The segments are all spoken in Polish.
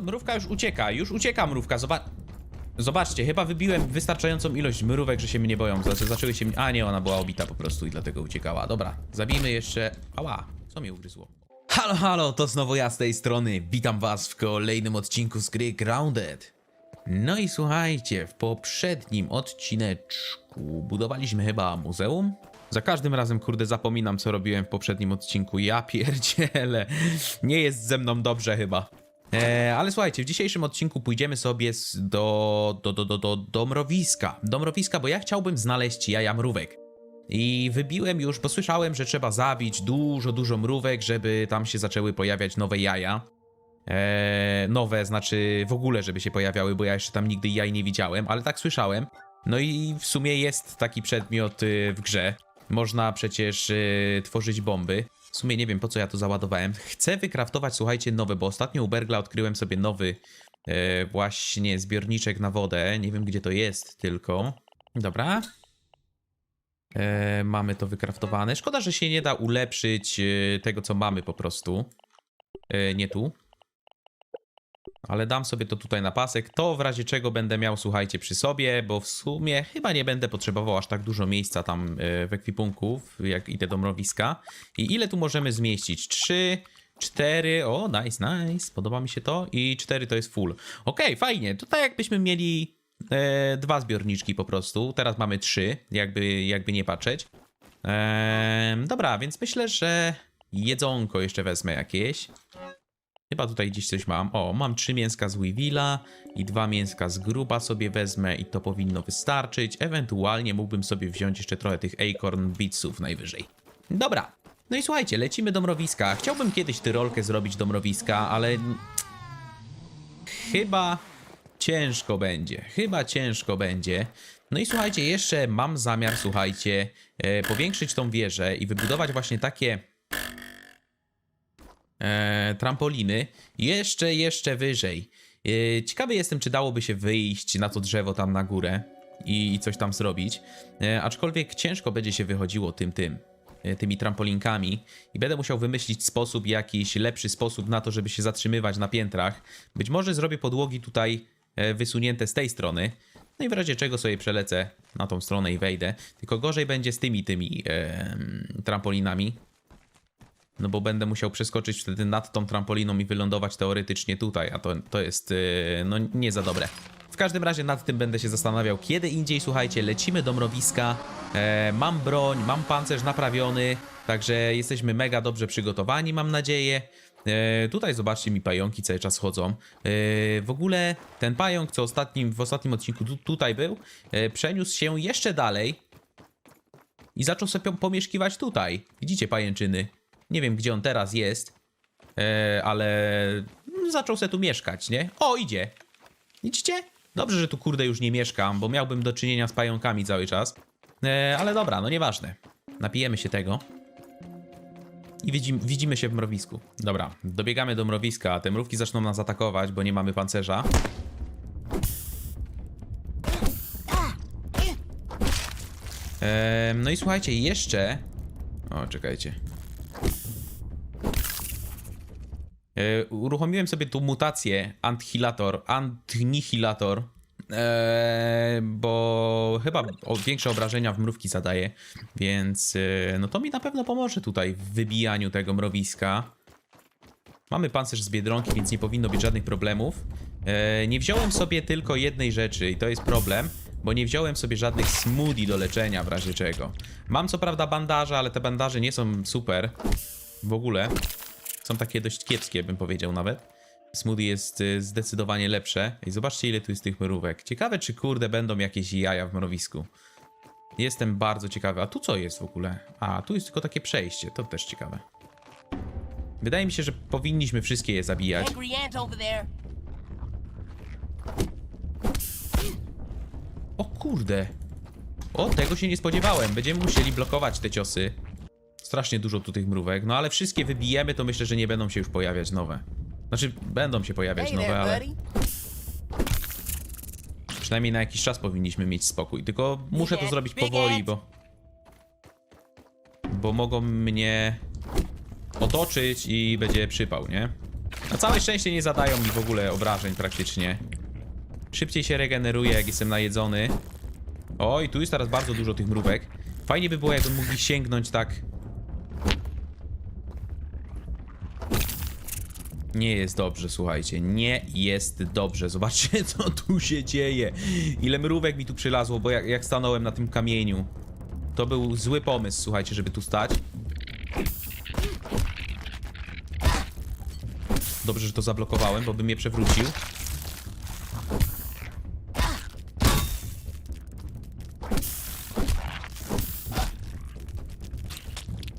mrówka już ucieka, już ucieka mrówka, zobacz... Zobaczcie, chyba wybiłem wystarczającą ilość mrówek, że się mnie boją. Zaczę- Zaczęły się... A nie, ona była obita po prostu i dlatego uciekała. Dobra, zabijmy jeszcze... Ała, co mnie ugryzło? Halo, halo, to znowu ja z tej strony. Witam was w kolejnym odcinku z gry Grounded. No i słuchajcie, w poprzednim odcineczku budowaliśmy chyba muzeum? Za każdym razem, kurde, zapominam, co robiłem w poprzednim odcinku. Ja pierdzielę. Nie jest ze mną dobrze chyba. E, ale słuchajcie, w dzisiejszym odcinku pójdziemy sobie do, do, do, do, do, do mrowiska. Do mrowiska, bo ja chciałbym znaleźć jaja mrówek. I wybiłem już, bo słyszałem, że trzeba zabić dużo, dużo mrówek, żeby tam się zaczęły pojawiać nowe jaja. Eee, nowe, znaczy w ogóle, żeby się pojawiały, bo ja jeszcze tam nigdy jaj nie widziałem, ale tak słyszałem. No i w sumie jest taki przedmiot y, w grze. Można przecież y, tworzyć bomby. Sumie nie wiem po co ja to załadowałem. Chcę wykraftować, słuchajcie, nowe, bo ostatnio u Bergla odkryłem sobie nowy e, właśnie zbiorniczek na wodę. Nie wiem gdzie to jest tylko. Dobra. E, mamy to wykraftowane. Szkoda, że się nie da ulepszyć e, tego, co mamy po prostu. E, nie tu. Ale dam sobie to tutaj na pasek. To w razie czego będę miał, słuchajcie, przy sobie, bo w sumie chyba nie będę potrzebował aż tak dużo miejsca tam e, w ekwipunku, jak idę do mrowiska. I ile tu możemy zmieścić? Trzy, cztery. O, nice, nice. Podoba mi się to. I cztery to jest full. Okej, fajnie. Tutaj jakbyśmy mieli e, dwa zbiorniczki po prostu. Teraz mamy trzy, jakby, jakby nie patrzeć. Ehm, dobra, więc myślę, że jedzonko jeszcze wezmę jakieś. Chyba tutaj gdzieś coś mam. O, mam trzy mięska z Weevila i dwa mięska z gruba sobie wezmę i to powinno wystarczyć. Ewentualnie mógłbym sobie wziąć jeszcze trochę tych acorn beatsów najwyżej. Dobra. No i słuchajcie, lecimy do mrowiska. Chciałbym kiedyś tyrolkę zrobić do mrowiska, ale chyba ciężko będzie. Chyba ciężko będzie. No i słuchajcie, jeszcze mam zamiar, słuchajcie, e, powiększyć tą wieżę i wybudować właśnie takie e, trampoliny jeszcze, jeszcze wyżej. E, ciekawy jestem, czy dałoby się wyjść na to drzewo tam na górę i, i coś tam zrobić. E, aczkolwiek ciężko będzie się wychodziło tym, tym, e, tymi trampolinkami i będę musiał wymyślić sposób, jakiś lepszy sposób na to, żeby się zatrzymywać na piętrach. Być może zrobię podłogi tutaj e, wysunięte z tej strony. No i w razie czego sobie przelecę na tą stronę i wejdę. Tylko gorzej będzie z tymi, tymi em, trampolinami. No bo będę musiał przeskoczyć wtedy nad tą trampoliną i wylądować teoretycznie tutaj, a to, to jest yy, no nie za dobre. W każdym razie nad tym będę się zastanawiał kiedy indziej, słuchajcie, lecimy do mrowiska, e, mam broń, mam pancerz naprawiony, także jesteśmy mega dobrze przygotowani, mam nadzieję. E, tutaj zobaczcie mi pająki cały czas chodzą. E, w ogóle ten pająk, co ostatnim, w ostatnim odcinku tu, tutaj był, e, przeniósł się jeszcze dalej i zaczął sobie pomieszkiwać tutaj. Widzicie pajęczyny? Nie wiem, gdzie on teraz jest, e, ale zaczął se tu mieszkać, nie? O, idzie. Widzicie? Dobrze, że tu kurde już nie mieszkam, bo miałbym do czynienia z pająkami cały czas. E, ale dobra, no nieważne. Napijemy się tego. I widzimy, widzimy się w mrowisku. Dobra, dobiegamy do mrowiska, a te mrówki zaczną nas atakować, bo nie mamy pancerza. Em, no i słuchajcie, jeszcze... O, czekajcie. Uruchomiłem sobie tu mutację Antihilator, Antnihilator, e, bo chyba większe obrażenia w mrówki zadaje, więc e, no to mi na pewno pomoże tutaj w wybijaniu tego mrowiska. Mamy pancerz z Biedronki, więc nie powinno być żadnych problemów. E, nie wziąłem sobie tylko jednej rzeczy i to jest problem, bo nie wziąłem sobie żadnych smoothie do leczenia w razie czego. Mam co prawda bandaże, ale te bandaże nie są super w ogóle. Są takie dość kiepskie, bym powiedział nawet. Smoothie jest y, zdecydowanie lepsze. I zobaczcie, ile tu jest tych mrówek. Ciekawe, czy kurde będą jakieś jaja w mrowisku. Jestem bardzo ciekawy. A tu co jest w ogóle? A, tu jest tylko takie przejście. To też ciekawe. Wydaje mi się, że powinniśmy wszystkie je zabijać. O kurde. O, tego się nie spodziewałem. Będziemy musieli blokować te ciosy. Strasznie dużo tu tych mrówek. No ale wszystkie wybijemy, to myślę, że nie będą się już pojawiać nowe. Znaczy, będą się pojawiać nowe, ale przynajmniej na jakiś czas powinniśmy mieć spokój. Tylko muszę to zrobić powoli, bo... Bo mogą mnie otoczyć i będzie przypał, nie? Na całe szczęście nie zadają mi w ogóle obrażeń praktycznie. Szybciej się regeneruję, jak jestem najedzony. Oj, tu jest teraz bardzo dużo tych mrówek. Fajnie by było, jakby mogli sięgnąć tak... Nie jest dobrze, słuchajcie. Nie jest dobrze. Zobaczcie, co tu się dzieje. Ile mrówek mi tu przylazło, bo jak, jak stanąłem na tym kamieniu. To był zły pomysł, słuchajcie, żeby tu stać. Dobrze, że to zablokowałem, bo bym mnie przewrócił.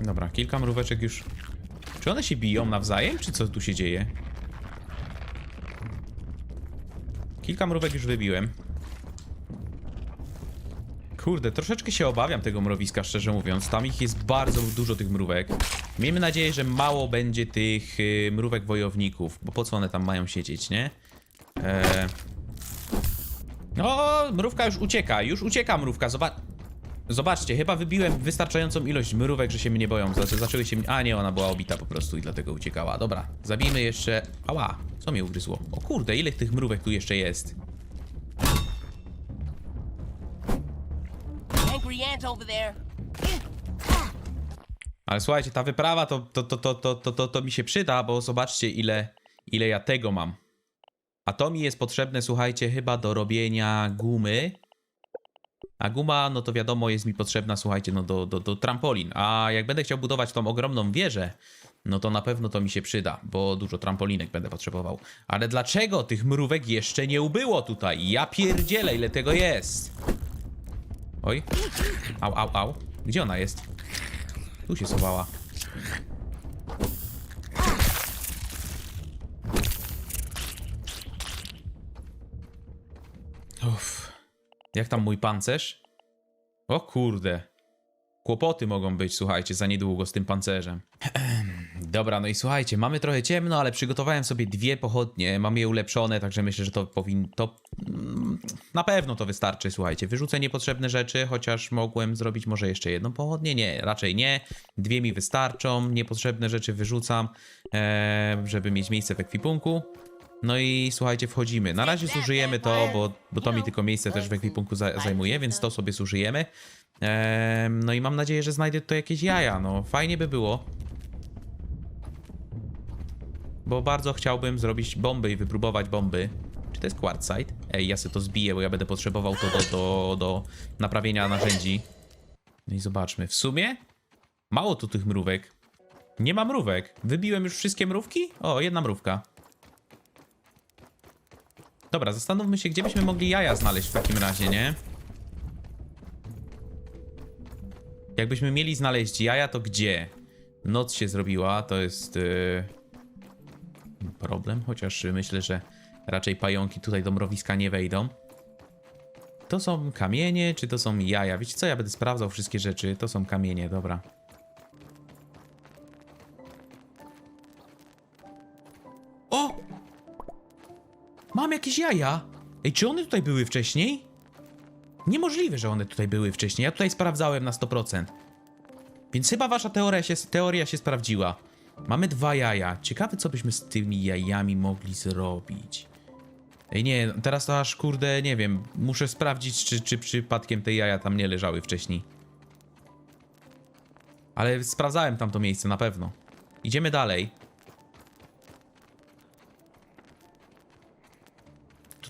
Dobra, kilka mróweczek już. Czy one się biją nawzajem, czy co tu się dzieje? Kilka mrówek już wybiłem. Kurde, troszeczkę się obawiam tego mrowiska, szczerze mówiąc. Tam ich jest bardzo dużo, tych mrówek. Miejmy nadzieję, że mało będzie tych y, mrówek wojowników, bo po co one tam mają siedzieć, nie? Eee... O, mrówka już ucieka, już ucieka mrówka, zobacz... Zobaczcie, chyba wybiłem wystarczającą ilość mrówek, że się mnie boją. Zaczę- Zaczęły się... A nie, ona była obita po prostu i dlatego uciekała. Dobra, zabijmy jeszcze... Ała, co mnie ugryzło? O kurde, ile tych mrówek tu jeszcze jest? Ale słuchajcie, ta wyprawa to, to, to, to, to, to, to, to mi się przyda, bo zobaczcie ile, ile ja tego mam. A to mi jest potrzebne, słuchajcie, chyba do robienia gumy. A guma, no to wiadomo, jest mi potrzebna, słuchajcie, no do, do, do trampolin. A jak będę chciał budować tą ogromną wieżę, no to na pewno to mi się przyda, bo dużo trampolinek będę potrzebował. Ale dlaczego tych mrówek jeszcze nie ubyło tutaj? Ja pierdzielę, ile tego jest. Oj. Au, au, au. Gdzie ona jest? Tu się schowała. Jak tam mój pancerz? O kurde. Kłopoty mogą być, słuchajcie, za niedługo z tym pancerzem. Dobra, no i słuchajcie, mamy trochę ciemno, ale przygotowałem sobie dwie pochodnie. Mam je ulepszone, także myślę, że to powinno. To mm, na pewno to wystarczy, słuchajcie. Wyrzucę niepotrzebne rzeczy, chociaż mogłem zrobić może jeszcze jedną pochodnię. Nie, raczej nie. Dwie mi wystarczą. Niepotrzebne rzeczy wyrzucam, e, żeby mieć miejsce w ekwipunku. No i słuchajcie, wchodzimy. Na razie zużyjemy to, bo, bo to mi tylko miejsce też w ekwipunku za, zajmuje, więc to sobie zużyjemy. Em, no i mam nadzieję, że znajdę tutaj jakieś jaja. No, fajnie by było. Bo bardzo chciałbym zrobić bomby i wypróbować bomby. Czy to jest quartzite? Ej, ja sobie to zbiję, bo ja będę potrzebował to do, do, do naprawienia narzędzi. No i zobaczmy. W sumie mało tu tych mrówek. Nie ma mrówek. Wybiłem już wszystkie mrówki? O, jedna mrówka. Dobra, zastanówmy się, gdzie byśmy mogli jaja znaleźć w takim razie, nie? Jakbyśmy mieli znaleźć jaja, to gdzie? Noc się zrobiła, to jest yy, problem, chociaż myślę, że raczej pająki tutaj do mrowiska nie wejdą. To są kamienie, czy to są jaja? Wiecie co, ja będę sprawdzał wszystkie rzeczy. To są kamienie, dobra. Jakieś jaja! Ej, czy one tutaj były wcześniej? Niemożliwe, że one tutaj były wcześniej. Ja tutaj sprawdzałem na 100%. Więc chyba wasza teoria się, teoria się sprawdziła. Mamy dwa jaja. Ciekawe, co byśmy z tymi jajami mogli zrobić. Ej, nie, teraz to aż kurde, nie wiem. Muszę sprawdzić, czy, czy przypadkiem te jaja tam nie leżały wcześniej. Ale sprawdzałem tam to miejsce, na pewno. Idziemy dalej.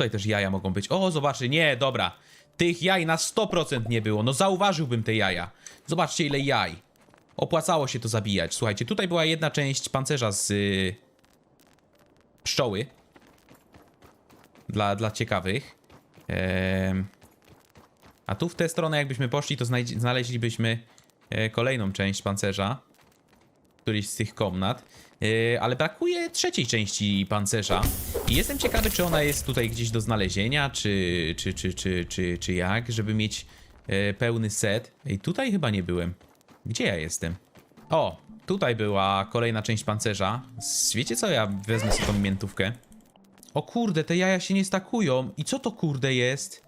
Tutaj też jaja mogą być. O, zobaczcie, nie, dobra. Tych jaj na 100% nie było. No zauważyłbym te jaja. Zobaczcie ile jaj. Opłacało się to zabijać. Słuchajcie, tutaj była jedna część pancerza z y, pszczoły. Dla, dla ciekawych. A tu w tę stronę jakbyśmy poszli, to znaleźlibyśmy e, kolejną część pancerza. Któryś z tych komnat. E, ale brakuje trzeciej części pancerza. I jestem ciekawy, czy ona jest tutaj gdzieś do znalezienia, czy, czy, czy, czy, czy, czy jak, żeby mieć e, pełny set. I tutaj chyba nie byłem. Gdzie ja jestem? O, tutaj była kolejna część pancerza. Wiecie co, ja wezmę sobie tą miętówkę. O kurde, te jaja się nie stakują. I co to kurde jest?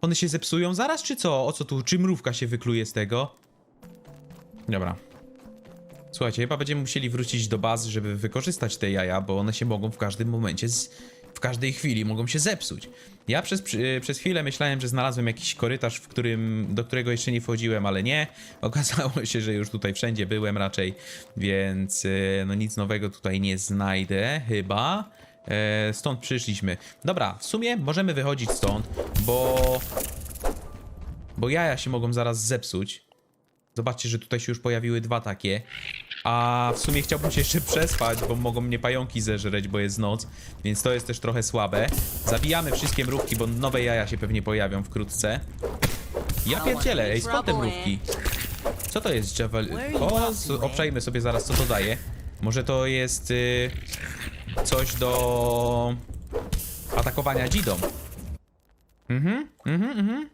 One się zepsują zaraz, czy co? O co tu? Czy mrówka się wykluje z tego? Dobra. Słuchajcie, chyba będziemy musieli wrócić do bazy, żeby wykorzystać te jaja, bo one się mogą w każdym momencie, z, w każdej chwili mogą się zepsuć. Ja przez, przy- przez chwilę myślałem, że znalazłem jakiś korytarz, w którym, do którego jeszcze nie wchodziłem, ale nie. Okazało się, że już tutaj wszędzie byłem raczej, więc e, no nic nowego tutaj nie znajdę chyba. E, Stąd przyszliśmy. Dobra, w sumie możemy wychodzić stąd, bo... Bo jaja się mogą zaraz zepsuć. Zobaczcie, że tutaj się już pojawiły dwa takie. A w sumie chciałbym się jeszcze przespać, bo mogą mnie pająki zeżreć, bo jest noc. Więc to jest też trochę słabe. Zabijamy wszystkie mrówki, bo nowe jaja się pewnie pojawią wkrótce. Ja pierdzielę, ej, skąd te mrówki? Co to jest javel... O, obczajmy sobie zaraz, co to daje. Może to jest y, coś do atakowania dzidą. Mhm, mhm, mhm.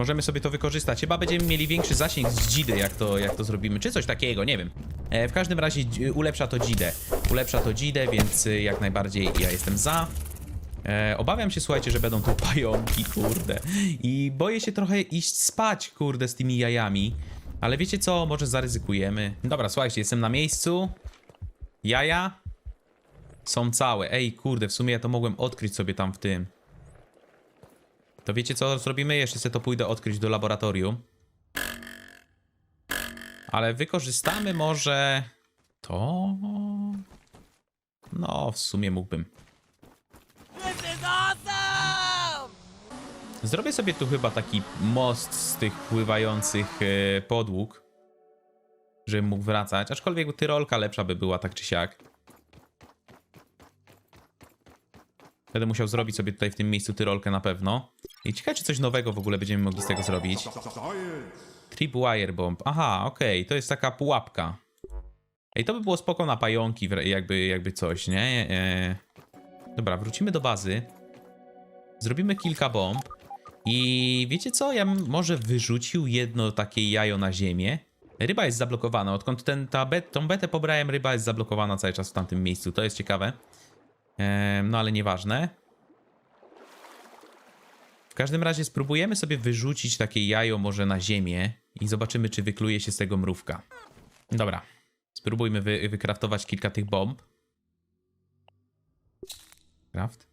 Możemy sobie to wykorzystać. Chyba będziemy mieli większy zasięg z dzidy, jak to, jak to zrobimy. Czy coś takiego, nie wiem. E, w każdym razie ulepsza to dzidę. Ulepsza to dzidę, więc y, jak najbardziej ja jestem za. E, obawiam się, słuchajcie, że będą tu pająki, kurde. I boję się trochę iść spać, kurde, z tymi jajami. Ale wiecie co? Może zaryzykujemy. Dobra, słuchajcie, jestem na miejscu. Jaja są całe. Ej, kurde, w sumie ja to mogłem odkryć sobie tam w tym. To wiecie co zrobimy? Jeszcze sobie to pójdę odkryć do laboratorium. Ale wykorzystamy może to. No, w sumie mógłbym. Zrobię sobie tu chyba taki most z tych pływających e, podłóg. Żebym mógł wracać. Aczkolwiek tyrolka lepsza by była tak czy siak. Będę musiał zrobić sobie tutaj w tym miejscu tyrolkę na pewno. I ciekawe, czy coś nowego w ogóle będziemy mogli z tego zrobić. Tripwire bomb. Aha, okej, to jest taka pułapka. Ej, to by było spoko na pająki, jakby, jakby coś, nie? E... Dobra, wrócimy do bazy. Zrobimy kilka bomb. I wiecie co? Ja może wyrzucił jedno takie jajo na ziemię. Ryba jest zablokowana. Odkąd ten, ta bet, tą betę pobrałem, ryba jest zablokowana cały czas w tamtym miejscu. To jest ciekawe. No ale nieważne. W każdym razie spróbujemy sobie wyrzucić takie jajo może na ziemię i zobaczymy, czy wykluje się z tego mrówka. Dobra. Spróbujmy wy, wykraftować kilka tych bomb. Craft.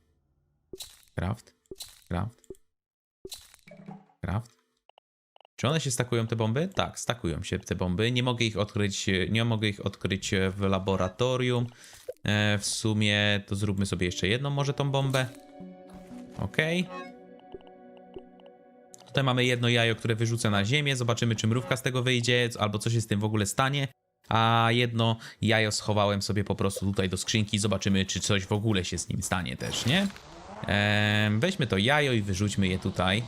Craft. Craft. Craft. Czy one się stakują te bomby? Tak, stakują się te bomby. Nie mogę ich odkryć, e, nie mogę ich odkryć e, w laboratorium. E, w sumie to zróbmy sobie jeszcze jedną może tą bombę. Okej. Tutaj mamy jedno jajo, które wyrzucę na ziemię. Zobaczymy, czy mrówka z tego wyjdzie, albo co się z tym w ogóle stanie. A jedno jajo schowałem sobie po prostu tutaj do skrzynki. Zobaczymy, czy coś w ogóle się z nim stanie też, nie? Ehm, weźmy to jajo i wyrzućmy je tutaj.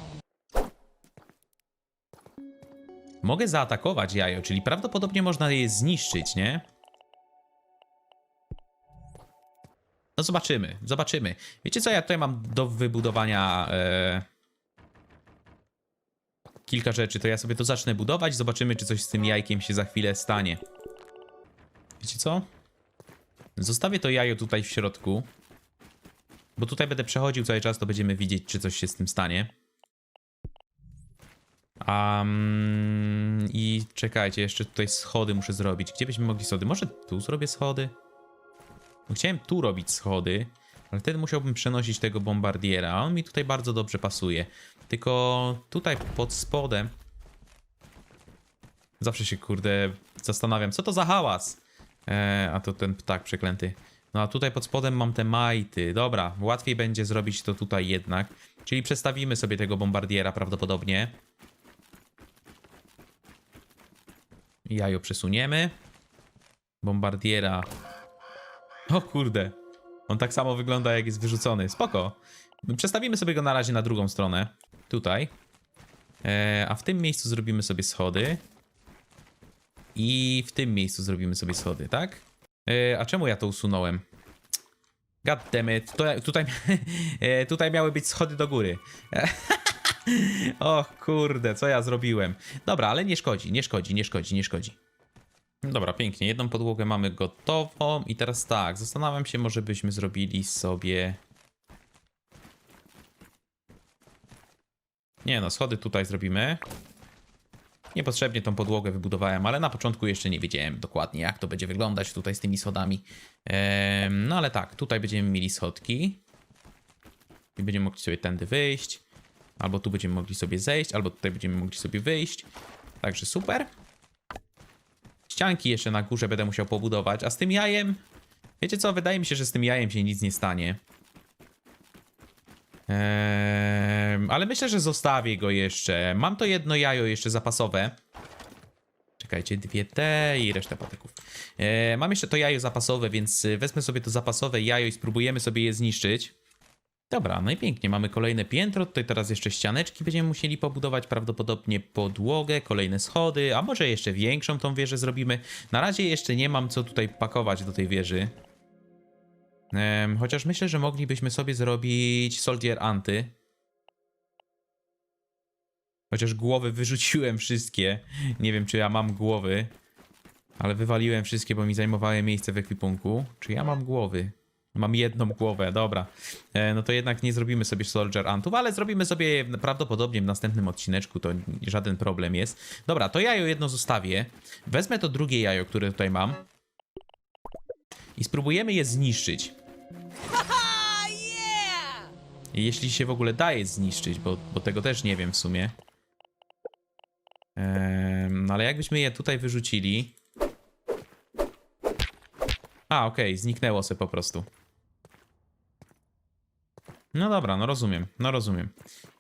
Mogę zaatakować jajo, czyli prawdopodobnie można je zniszczyć, nie? No zobaczymy, zobaczymy. Wiecie co, ja tutaj mam do wybudowania e, kilka rzeczy, to ja sobie to zacznę budować, zobaczymy czy coś z tym jajkiem się za chwilę stanie. Wiecie co? Zostawię to jajo tutaj w środku, bo tutaj będę przechodził cały czas, to będziemy widzieć czy coś się z tym stanie. Um, I czekajcie, jeszcze tutaj schody muszę zrobić. Gdzie byśmy mogli schody? Może tu zrobię schody? Bo Chciałem tu robić schody, ale wtedy musiałbym przenosić tego bombardiera. On mi tutaj bardzo dobrze pasuje. Tylko tutaj pod spodem. Zawsze się kurde zastanawiam, co to za hałas? E, a to ten ptak przeklęty. No a tutaj pod spodem mam te majty. Dobra, łatwiej będzie zrobić to tutaj jednak. Czyli przestawimy sobie tego bombardiera prawdopodobnie. Jajo przesuniemy. Bombardiera o kurde. On tak samo wygląda, jak jest wyrzucony. Spoko. Przestawimy sobie go na razie na drugą stronę. Tutaj. E, a w tym miejscu zrobimy sobie schody. I w tym miejscu zrobimy sobie schody, tak? E, a czemu ja to usunąłem? God damn it. To, tutaj, e, tutaj miały być schody do góry. o kurde, co ja zrobiłem? Dobra, ale nie szkodzi, nie szkodzi, nie szkodzi, nie szkodzi. Dobra, pięknie. Jedną podłogę mamy gotową. I teraz tak, zastanawiam się, może byśmy zrobili sobie... Nie no, schody tutaj zrobimy. Niepotrzebnie tą podłogę wybudowałem, ale na początku jeszcze nie wiedziałem dokładnie, jak to będzie wyglądać tutaj z tymi schodami. Em, no ale tak, tutaj będziemy mieli schodki. I będziemy mogli sobie tędy wyjść. Albo tu będziemy mogli sobie zejść, albo tutaj będziemy mogli sobie wyjść. Także super. Ścianki jeszcze na górze będę musiał pobudować, a z tym jajem... Wiecie co, wydaje mi się, że z tym jajem się nic nie stanie. Eee, ale myślę, że zostawię go jeszcze. Mam to jedno jajo jeszcze zapasowe. Czekajcie, dwie te i resztę patyków. Eee, mam jeszcze to jajo zapasowe, więc wezmę sobie to zapasowe jajo i spróbujemy sobie je zniszczyć. Dobra, no i pięknie, mamy kolejne piętro, tutaj teraz jeszcze ścianeczki będziemy musieli pobudować, prawdopodobnie podłogę, kolejne schody, a może jeszcze większą tą wieżę zrobimy. Na razie jeszcze nie mam co tutaj pakować do tej wieży. Em, chociaż myślę, że moglibyśmy sobie zrobić Soldier Anty. Chociaż głowy wyrzuciłem wszystkie. Nie wiem, czy ja mam głowy. Ale wywaliłem wszystkie, bo mi zajmowały miejsce w ekwipunku. Czy ja mam głowy? Mam jedną głowę, dobra. E, no to jednak nie zrobimy sobie Soldier Antów, ale zrobimy sobie prawdopodobnie w następnym odcineczku, to żaden problem jest. Dobra, to jajo jedno zostawię. Wezmę to drugie jajo, które tutaj mam. I spróbujemy je zniszczyć. Jeśli się w ogóle daje zniszczyć, bo, bo tego też nie wiem w sumie. Ehm, no ale jakbyśmy je tutaj wyrzucili. A, okej, zniknęło se po prostu. No dobra, no rozumiem, no rozumiem.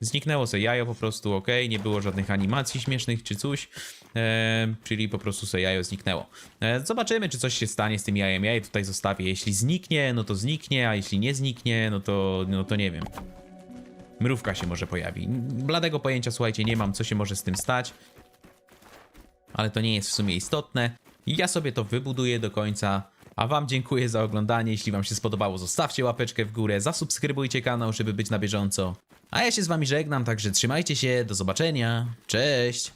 Zniknęło se jajo po prostu, ok, nie było żadnych animacji śmiesznych czy coś, e, czyli po prostu se jajo zniknęło. E, zobaczymy, czy coś się stanie z tym jajem. Ja je tutaj zostawię. Jeśli zniknie, no to zniknie, a jeśli nie zniknie, no to, no to nie wiem. Mrówka się może pojawi. Bladego pojęcia, słuchajcie, nie mam, co się może z tym stać. Ale to nie jest w sumie istotne. Ja sobie to wybuduję do końca. A wam dziękuję za oglądanie. Jeśli wam się spodobało, zostawcie łapeczkę w górę, zasubskrybujcie kanał, żeby być na bieżąco. A ja się z wami żegnam, także trzymajcie się, do zobaczenia. Cześć!